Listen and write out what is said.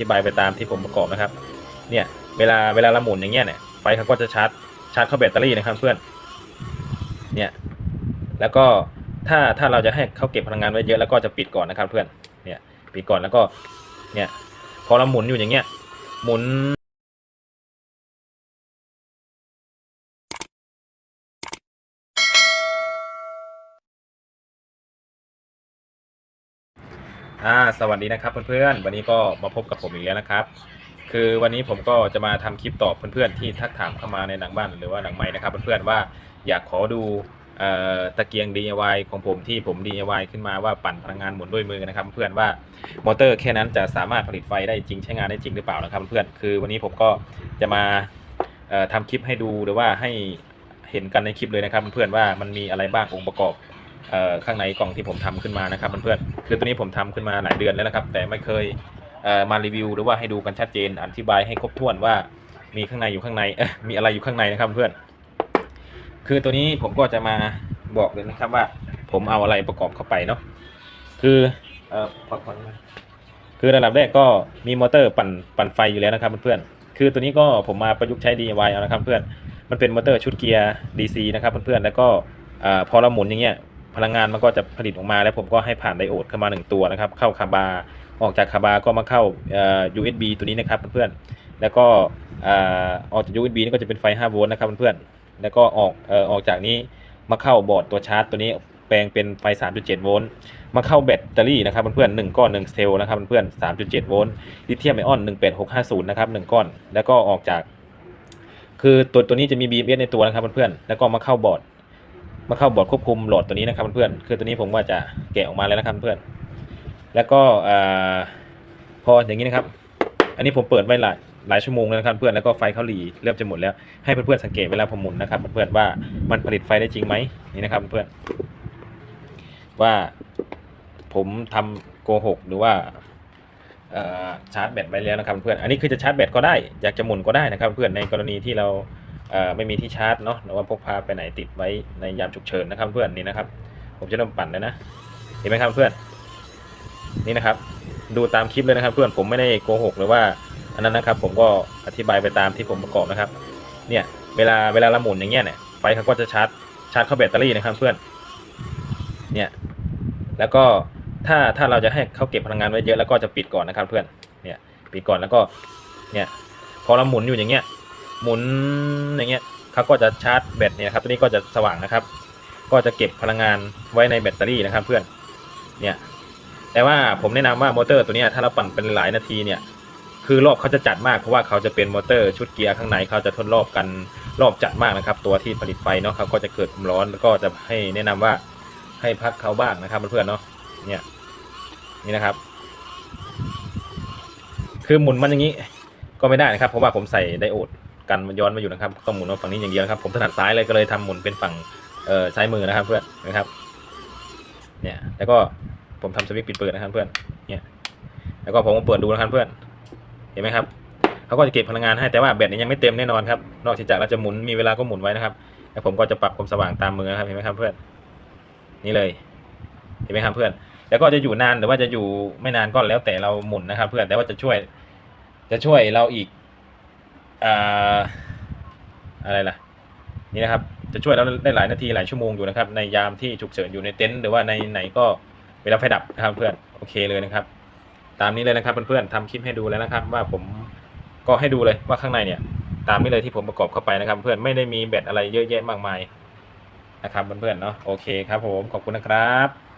ธิบายไปตามที่ผมประกอบนะครับ เนี่ย เวลาเวลาเราหมุนอย่างเงี้ยเนี่ย ไฟเขาก็จะชาร์จชาร์จเข้าแบตเตอรี่นะครับเพื่อน เนี่ย แล้วก็ถ้าถ้าเราจะให้เขาเก็บพลังงานไว้เยอะแล้วก็จะปิดก่อนนะครับเพื่อน เนี่ย ปิดก่อนแล้วก็ เนี่ย พอเราหมุนอยู่อย่างเงี้ย หมุน อ่าสวัสดีนะครับเพื่อนๆ วันนี้ก็มาพบกับผมอีกแล้วนะครับ คือวันนี้ผมก็จะมาทำคลิปตอบเพื่อนๆที่ทักถามเข้ามาในหนังบ้านหรือว่าหนังไม้นะครับเพื่อนๆว่าอยากขอดูตะเกียง DIY ของผมที่ผม DIY ขึ้นมาว่าปั่นพลังงานหมุนด้วยมือนะครับ เพื่อนๆว่ามอเตอร์แค่นั้นจะสามารถผลิตไฟได้จริงใช้งานได้จริงหรือเปล่านะครับ เพื่อนๆคือวันนี้ผมก็จะมาเอ่อทำคลิปให้ดูหรือว่าให้เห็นกันในคลิปเลยนะครับ เพื่อนๆว่ามันมีอะไรบ้างองค์ประกอบ ข้างในกล่องที่ผมทำขึ้นมานะครับเพื่อนๆคือตัวนี้ผมทำขึ้นมาหลายเดือนแล้วนะครับ แต่ไม่เคยเมารีวิว หรือว่าให้ดูกันชัดเจนอธิบายให้ครบถ้วนว่ามีข้างในอยู่ข้างในมีอะไรอยู่ข้างในนะครับเพื่อนคือตัวนี้ผมก็จะมาบอกเลยนะครับว่า ผมเอาอะไรประกอบเข้าไปเนาะคือเออขอดนคือระดับแรกก็มีมอเตอร์ปั่นปั่นไฟอยู่แล้วนะครับเพื่อนๆคือตัวนี้ก็ผมมาประยุกต์ใช้ DIY เอานะครับเพื่อนมันเป็นมอเตอร์ชุดเกียร์ DC นะครับเพื่อนๆแล้วก็พอเราหมุนอย่างเงี้ย พลังงานมันก็จะผลิตออกมา แล้วผมก็ให้ผ่านไดโอดเข้ามาหนึ่งตัวนะครับ เข้าคาบาออกจากคาบาก็มาเข้า USB ตัวนี้นะครับเพื่อนๆแล้วก็ออกจาก USB นี่ก็จะเป็นไฟ5โวลต์นะครับเพื่อนๆแล้วก็ออกออกจากนี้มาเข้าบอร์ดตัวชาร์จตัวนี้แปลงเป็นไฟ 3.7 โวลต์ มาเข้าแบตเตอรี่นะครับเพื่อนๆหนึ่งก้อนหนึ่งเซลล์นะครับเพื่อนๆ3.7 โวลต์ ลิเธียมไอออน 18650 นะครับหนึ่งก้อน แล้วก็ออกจาก คือตัวตัวนี้จะมี BMS ในตัวนะครับเพื่อนๆแล้วก็มาเข้าบอร์ด มาเข้าบอร์ดควบคุมโหลดตัวนี้นะครับเพื่อนๆคือตัวนี้ผมว่าจะแกะออกมาแล้วนะครับเพื่อนแล้วก็อพออย่างนี้นะครับ อันนี้ผมเปิดไว้หลายหลายชั่วโมงแล้วนะครับเพื่อนแล้วก็ไฟเขาหลีเริ่มจะหมดแล้วให้เพื่อนๆสังเกตเวลาผมหมุนนะครับเพื่อนๆว่ามันผลิตไฟได้จริงไหมนี่นะครับเพื่อนว่าผมทำโกหกหรือว่าชาร์จแบตไว้แล้วนะครับเพื่อนอันนี้คือจะชาร์จแบตก็ได้อยากจะหมุนก็ได้นะครับเพื่อนในกรณีที่เรา ไม่มีที่ชาร์จเนาะหรือว่าพกพาไปไหนติดไว้ในยามฉุกเฉินนะครับเพื่อนนี่นะครับ ผมจะเริ่มปั่นแล้วนะเห็นไหมครับเพื่อนนี่นะครับ ดูตามคลิปเลยนะครับ เพื่อนผมไม่ได้โกหกหรือว่าอันนั้นนะครับ ผมก็อธิบายไปตามที่ผมประกอบนะครับ เนี่ยเวลาเวลาเราหมุนอย่างเงี้ยเนี่ยไฟเขาก็จะชาร์จชาร์จเข้าแบตเตอรี่นะครับเพื่อนเนี่ยแล้วก็ถ้าถ้าเราจะให้เขาเก็บพลังงานไว้เยอะแล้วก็จะปิดก่อนนะครับเพื่อนเนี่ยปิดก่อนแล้วก็เนี่ยพอเราหมุนอยู่อย่างเงี้ย หมุนอย่างเงี้ยเขาก็จะชาร์จแบตเนี่ยนะครับ ตัวนี้ก็จะสว่างนะครับ ก็จะเก็บพลังงานไว้ในแบตเตอรี่นะครับ เพื่อน เนี่ย แต่ว่าผมแนะนำว่ามอเตอร์ตัวนี้ถ้าเราปั่นเป็นหลายนาทีเนี่ย คือรอบเขาจะจัดมากเพราะว่าเขาจะเป็นมอเตอร์ชุดเกียร์ข้างในเขาจะทดรอบกันรอบจัดมากนะครับ ตัวที่ผลิตไฟเนาะเขาก็จะเกิดความร้อนแล้วก็จะให้แนะนำว่าให้พักเขาบ้างนะครับเพื่อนๆเนาะ เนี่ย นี่นะครับ คือหมุนมันอย่างนี้ก็ไม่ได้นะครับ เพราะว่าผมใส่ไดโอด กันมันย้อนมาอยู่นะครับต้องหมุนมาฝั่งนี้อย่างเดียวครับ ผมถนัดซ้ายเลยก็เลยทำหมุนเป็นฝั่งเอ่อซ้ายมือนะครับ เพื่อนนะครับ เนี่ยแล้วก็ผมทำสวิตช์ปิดเปิดนะครับเพื่อนเนี่ยแล้วก็ผมก็เปิดดูนะครับเพื่อน เห็นไหมครับเขาก็จะเก็บพลังงานให้แต่ว่าแบตนี้ยังไม่เต็มแน่นอนครับนอกจากเราจะหมุนมีเวลาก็หมุนไว้นะครับแล้วผมก็จะปรับความสว่างตามมือนะครับเห็นไหมครับเพื่อนนี่เลย เห็นไหมครับเพื่อน แล้วก็จะอยู่นานหรือว่าจะอยู่ไม่นานก็แล้วแต่เราหมุนนะครับ เพื่อนแต่ว่าจะช่วย จะช่วยเราอีก อะไรล่ะนี่นะครับจะช่วยเราได้หลายนาทีหลายชั่วโมงอยู่นะครับ ในยามที่ฉุกเฉินอยู่ในเต็นท์หรือว่าในไหนก็เวลาไฟดับนะครับเพื่อนโอเคเลยนะครับ ตามนี้เลยนะครับเพื่อนๆทำคลิปให้ดูแล้วนะครับ ว่าผมก็ให้ดูเลยว่าข้างในเนี่ย ตามนี้เลยที่ผมประกอบเข้าไปนะครับ เพื่อนไม่ได้มีแบตอะไรเยอะแยะมากมายนะครับเพื่อนๆเนาะโอเคครับผมขอบคุณนะครับ